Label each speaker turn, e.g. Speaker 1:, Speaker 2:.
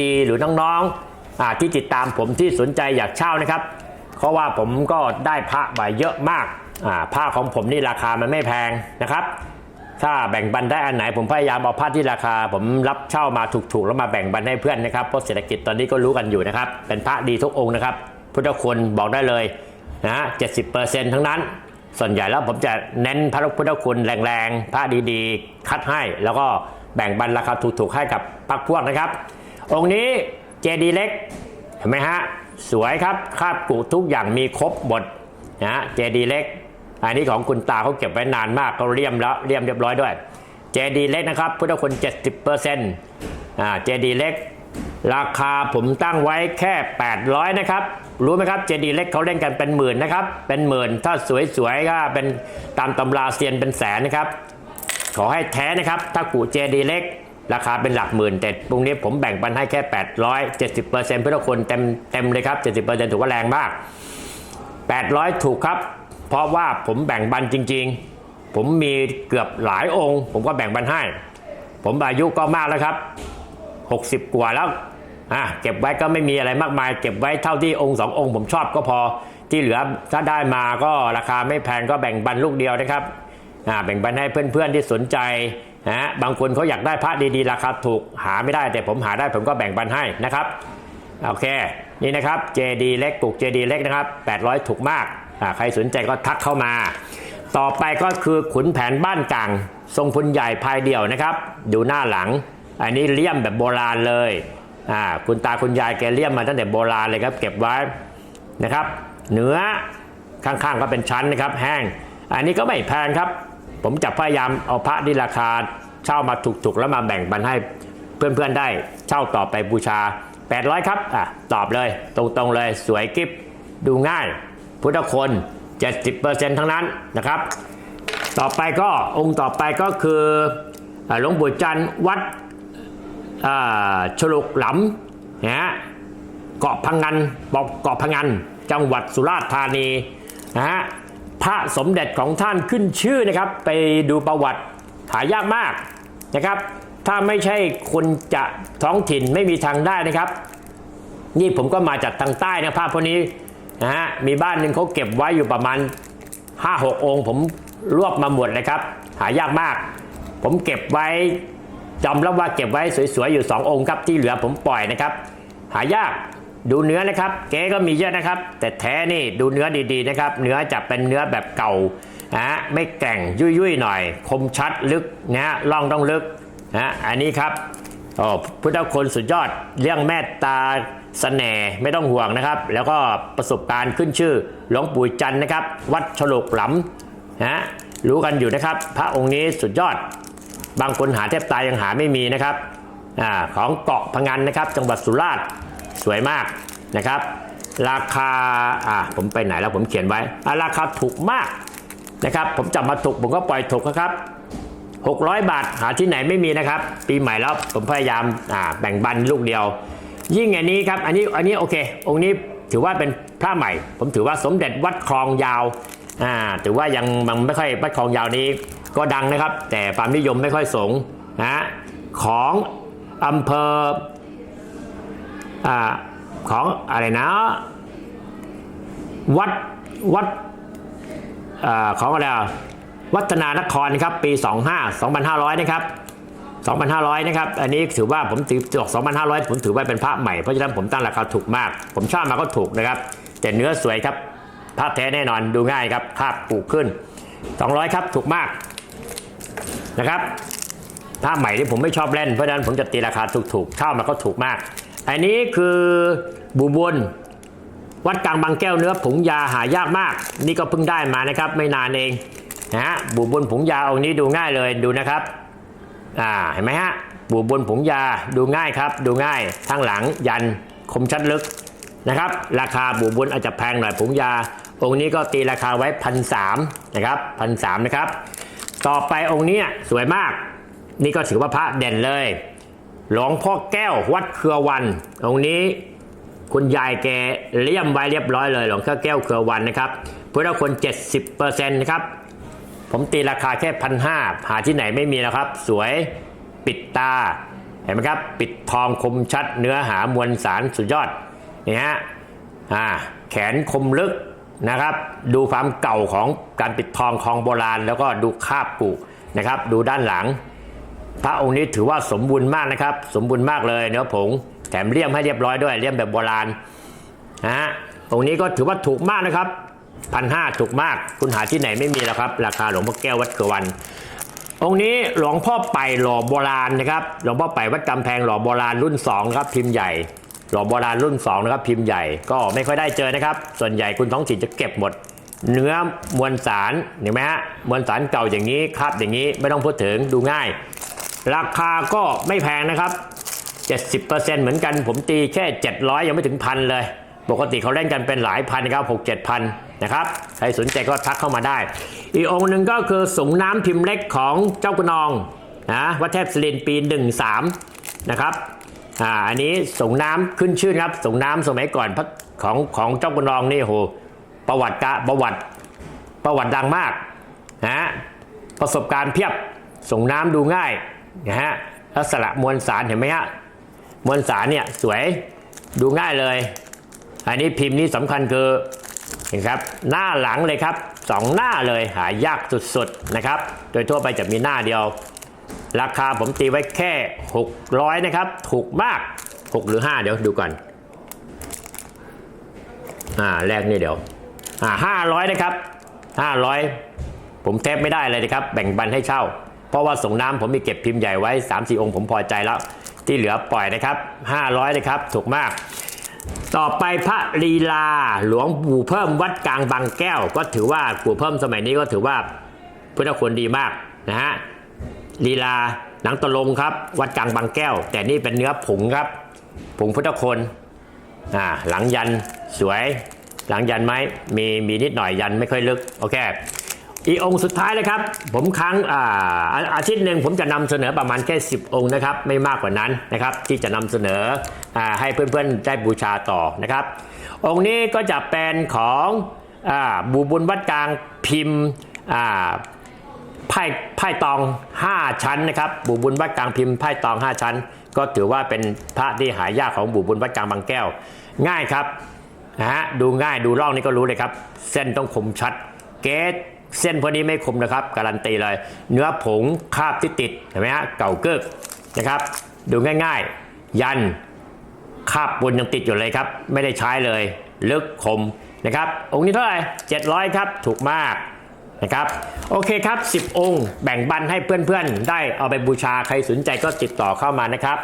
Speaker 1: ดีหรือน้องๆที่ติดตามผมที่สนใจอยากเช่านะครับเพราะว่าผมก็ได้พระมาเยอะมากผ้าของผมนี่ราคามันไม่แพงนะครับ ถ้าแบ่งปันได้อันไหนผมพยายามเอาผ้าที่ราคา ผมรับเช่ามาถูกๆแล้วมาแบ่งปันให้เพื่อนนะครับเพราะเศรษฐกิจตอนนี้ก็รู้กันอยู่นะครับ เป็นพระดีทุกองค์นะครับ พุทธคุณบอกได้เลยนะเจ็ดสิบเปอร์เซ็นต์ทั้งนั้น ส่วนใหญ่แล้วผมจะเน้นพระพุทธคุณแรงๆพระดีๆ คัดให้ แล้วก็แบ่งปันราคาถูกๆให้กับพักพวกนะครับ องค์นี้เจดีเล็กเห็นไหมฮะสวยครับคาบกูทุกอย่างมีครบหมดนะฮะเจดีเล็ก อันนี้ของคุณตาเขาเก็บไว้นานมากเขาเลี่ยมแล้วเลี่ยมเรียบร้อยด้วยเจดีเล็กนะครับพุทธคุณ 70%อ่าเจดีเล็ก ราคาผมตั้งไว้แค่ 800 นะครับ รู้ไหมครับเจดีเล็กเขาเล่นกันเป็นหมื่นนะครับ เป็นหมื่นถ้าสวยๆก็เป็นตามตำราเซียนเป็นแสนนะครับ ขอให้แท้นะครับถ้ากูเจดีเล็ก ราคาเป็นหลักหมื่นแต่ตรงนี้ผมแบ่งปันให้แค่ 870%เพื่อทุกคนเต็มเต็มเลยครับ 70%ถือว่าแรงมาก 800 ถูกครับ เพราะว่าผมแบ่งบันจริง ๆ ผมมีเกือบหลายองค์ ผมก็แบ่งบันให้ ผมอายุก็มากแล้วครับ 60 กว่าแล้วอะเก็บไว้ก็ไม่มีอะไรมากมาย เก็บไว้เท่าที่องค์สององค์ผมชอบก็พอที่เหลือถ้าได้มาก็ราคาไม่แพงก็แบ่งบันลูกเดียวนะครับอ่าแบ่งบันให้เพื่อนๆที่สนใจ นะฮะบางคนเขาอยากได้พระดีๆ ราคาถูกหาไม่ได้แต่ผมหาได้ผมก็แบ่งบันให้นะครับโอเคนี่นะครับ JD เล็กปลูกุก JD เล็กนะครับ 800 ถูกมากใครสนใจก็ทักเข้ามา ต่อไปก็คือขุนแผนบ้านกลางทรงพุนใหญ่ภายเดี่ยวนะครับดูหน้าหลัง อันนี้เลี่ยมแบบโบราณเลยอ่าคุณตาคุณยายแกเลี่ยมมาตั้งแต่โบราณเลยครับ เก็บไว้นะครับ เนื้อข้างๆก็เป็นชั้นนะครับ แห้ง อันนี้ก็ไม่แพงครับ ผมจะพยายามเอาพระที่ราคาเช่ามาถูกๆแล้วมาแบ่งปันให้เพื่อนๆได้เช่าต่อไปบูชา 800 ครับอะตอบเลย ตรงๆเลยสวยกิฟดูง่าย พุทธคน70%ทั้งนั้นนะครับ ต่อไปก็องค์ต่อไปก็คือหลวงปู่จันทร์วัดฉลุกหลำนะฮะเกาะพังงานบอกเกาะพังงานจังหวัดสุราษฎร์ธานีนะฮะ พระสมเด็จของท่านขึ้นชื่อนะครับ ไปดูประวัติหายากมากนะครับ ถ้าไม่ใช่คนจะท้องถิ่นไม่มีทางได้นะครับ นี่ผมก็มาจากทางใต้นะภาพพวกนี้นะฮะมีบ้านหนึ่งเขาเก็บไว้อยู่ประมาณ 5-6 องค์ ผมรวบมาหมดเลยครับ หายากมาก ผมเก็บไว้จำแล้วว่าเก็บไว้สวยๆอยู่ 2 องค์ครับที่เหลือผมปล่อยนะครับ หายาก ดูเนื้อนะครับเก๊ก็มีเยอะนะครับ แต่แท้นี่ดูเนื้อดีๆนะครับ เนื้อจะเป็นเนื้อแบบเก่านะฮะไม่แก่งยุ่ยๆหน่อย คมชัดลึกนะล่องต้องลึกนะอันนี้ครับโอ้พุทธคนสุดยอดเรื่องเมตตาสเสน่ห์ไม่ต้องห่วงนะครับ แล้วก็ประสบการณ์ขึ้นชื่อหลวงปู่จันนะครับ วัดฉลกหลำนะรู้กันอยู่นะครับ พระองค์นี้สุดยอด บางคนหาแทบตายยังหาไม่มีนะครับอาของเกาะพังงานนะครับ จังหวัดสุราษฎร์ สวยมากนะครับ ราคาอ่าผมไปไหนแล้วผมเขียนไว้อ่าราคาถูกมากนะครับ ผมจับมาถูกผมก็ปล่อยถูกนะครับ 600 บาทหาที่ไหนไม่มีนะครับ ปีใหม่แล้วผมพยายามอ่าแบ่งบันลูกเดียว ยิ่งอันนี้ครับอันนี้อันนี้โอเค องค์นี้ถือว่าเป็นพระใหม่ ผมถือว่าสมเด็จวัดคลองยาวอ่าถือว่ายังมันไม่ค่อยวัดคลองยาวนี้ก็ดังนะครับ แต่ความนิยมไม่ค่อยสูงนะของอำเภอ อของอะไรนะ วัดวัดอของอะไรอะวัฒนานครครับปี 25 2500 นะครับ 2,500 นะครับ อันนี้ถือว่าผมถือจอก2,500 ผมถือว่าเป็นพระใหม่ เพราะฉะนั้นผมตั้งราคาถูกมาก ผมชอบมาก็ถูกนะครับ แต่เนื้อสวยครับภาพแท้แน่นอนดูง่ายครับ ภาพปลูกขึ้น 200 ครับถูกมากนะครับผ้าใหม่ที่ผมไม่ชอบเล่น เพราะฉะนั้นผมจะตีราคาถูกๆเช่ามาก็ถูกมาก อันนี้คือบูบนวัดกลางบางแก้วเนื้อผงยาหายากมาก นี่ก็เพิ่งได้มานะครับ ไม่นานเองนะฮะบูบนผงยาองค์นี้ดูง่ายเลยดูนะครับอ่าเห็นไหมฮะบูบนผงยาดูง่ายครับ ดูง่ายข้งหลังยันคมชัดลึกนะครับ ราคาบูบนอาจจะแพงหน่อยผงยา องค์นี้ก็ตีราคาไว้พันสามนะครับพันสามนะครับ ต่อไปองค์นี้สวยมาก นี่ก็ถือว่าพระเด่นเลย หลวงพ่อแก้ววัดเครือวันองนี้คุณยายแกเลี่ยมไว้เรียบร้อยเลยหลวงพ่อแก้วเครือวันนะครับพุทธคน70%นะครับผมตีราคาแค่พันห้าหาที่ไหนไม่มีแล้วครับ สวยปิดตาเห็นไหมครับ ปิดทองคมชัดเนื้อหามวลสารสุดยอดนี่ฮะอ่าแขนคมลึกนะครับ ดูความเก่าของการปิดทองของโบราณ แล้วก็ดูคาบปุนะครับ ดูด้านหลัง พระองค์นี้ถือว่าสมบูรณ์มากนะครับ สมบูรณ์มากเลยเนื้อผงแถมเลี่ยมให้เรียบร้อยด้วยเลี่ยมแบบโบราณนะฮะองค์นี้ก็ถือว่าถูกมากนะครับพันห้าถูกมาก คุณหาที่ไหนไม่มีแล้วครับ ราคาหลวงพ่อแก้ววัดเกวัน องค์นี้หลวงพ่อไปหล่อโบราณนะครับหลวงพ่อไปวัดกำแพงหล่อโบราณรุ่น2นะครับพิมพ์ใหญ่หล่อโบราณรุ่น2นะครับพิมพ์ใหญ่ก็ไม่ค่อยได้เจอนะครับ ส่วนใหญ่คุณท้องถิ่นจะเก็บหมด เนื้อมวลสารเห็นไหมฮะมวลสารเก่าอย่างนี้ครับอย่างนี้ไม่ต้องพูดถึงดูง่าย ราคาก็ไม่แพงนะครับ 70%เหมือนกันผมตีแค่ 700 ยังไม่ถึงพันเลย ปกติเขาเล่นกันเป็นหลายพันนะครับ6 7พันนะครับ ใครสนใจก็ทักเข้ามาได้ อีกองค์หนึ่งก็คือสงน้ำพิมพ์เล็กของเจ้ากุนองนะวัดเทพศิรินปี 13 นะครับอ่าอันนี้สงน้ำขึ้นชื่อนะครับสงน้ำสมัยก่อนของของเจ้ากุนองนี่โหประวัติกะประวัติประวัติดังมากนะประสบการณ์เพียบส่งน้ำดูง่าย นะฮะลักษณะมวลสารเห็นไหมฮะมวลสารเนี่ยสวยดูง่ายเลย อันนี้พิมพ์นี้สำคัญคือเห็นครับหน้าหลังเลยครับสองหน้าเลยหายากสุดๆนะครับ โดยทั่วไปจะมีหน้าเดียว ราคาผมตีไว้แค่ 600 นะครับ ถูกมาก 6 หรือ 5 เดี๋ยวดูก่อนอ่าแรกนี่เดี๋ยวอ่าห้าร้อยนะครับห้าร้อยผมเทปไม่ได้เลยนะครับ แบ่งบันให้เช่า เพราะว่าส่งน้ำผมมีเก็บพิมพ์ใหญ่ไว้ 3 4 องค์ผมพอใจแล้ว ที่เหลือปล่อยนะครับ 500นะครับถูกมาก ต่อไปพระลีลาหลวงปู่เพิ่มวัดกลางบางแก้ว ก็ถือว่าปู่เพิ่มสมัยนี้ก็ถือว่าพุทธคุณดีมากนะฮะลีลาหนังตะลงครับ วัดกลางบางแก้ว แต่นี่เป็นเนื้อผงครับผงพุทธคุณอ่าหลังยันสวย หลังยันไหมมีมีนิดหน่อยยันไม่ค่อยลึกโอเค อีกองค์สุดท้ายเลยครับ ผมครั้งอาอาทิตย์หนึ่งผมจะนำเสนอประมาณแค่ 10 องค์นะครับ ไม่มากกว่านั้นนะครับ ที่จะนำเสนออให้เพื่อนๆได้บูชาต่อนะครับ องค์นี้ก็จะเป็นของอบูบุญวัดกลางพิมพ์อ่าไพ่ไพ่ตอง 5 ชั้นนะครับบุบุญวัดกลางพิมพ์ไพ่ตอง 5 ชั้น ก็ถือว่าเป็นพระที่หายากของบุบุญวัดกลางบางแก้ว ง่ายครับนะฮะดูง่ายดูร่องนี่ก็รู้เลยครับ เส้นต้องคมชัด เกต เส้นพวกนี้ไม่คมนะครับ การันตีเลย เนื้อผงคาบที่ติดเห็นไหมฮะเก่าเกิกนะครับ ดูง่ายๆ ยันคาบบนยังติดอยู่เลยครับ ไม่ได้ใช้เลยลึกคมนะครับ องค์นี้เท่าไหร่700 ครับถูกมากนะครับโอเคครับ 10 องค์ แบ่งบันให้เพื่อนๆ ได้เอาไปบูชาใครสนใจก็ติดต่อเข้ามานะครับ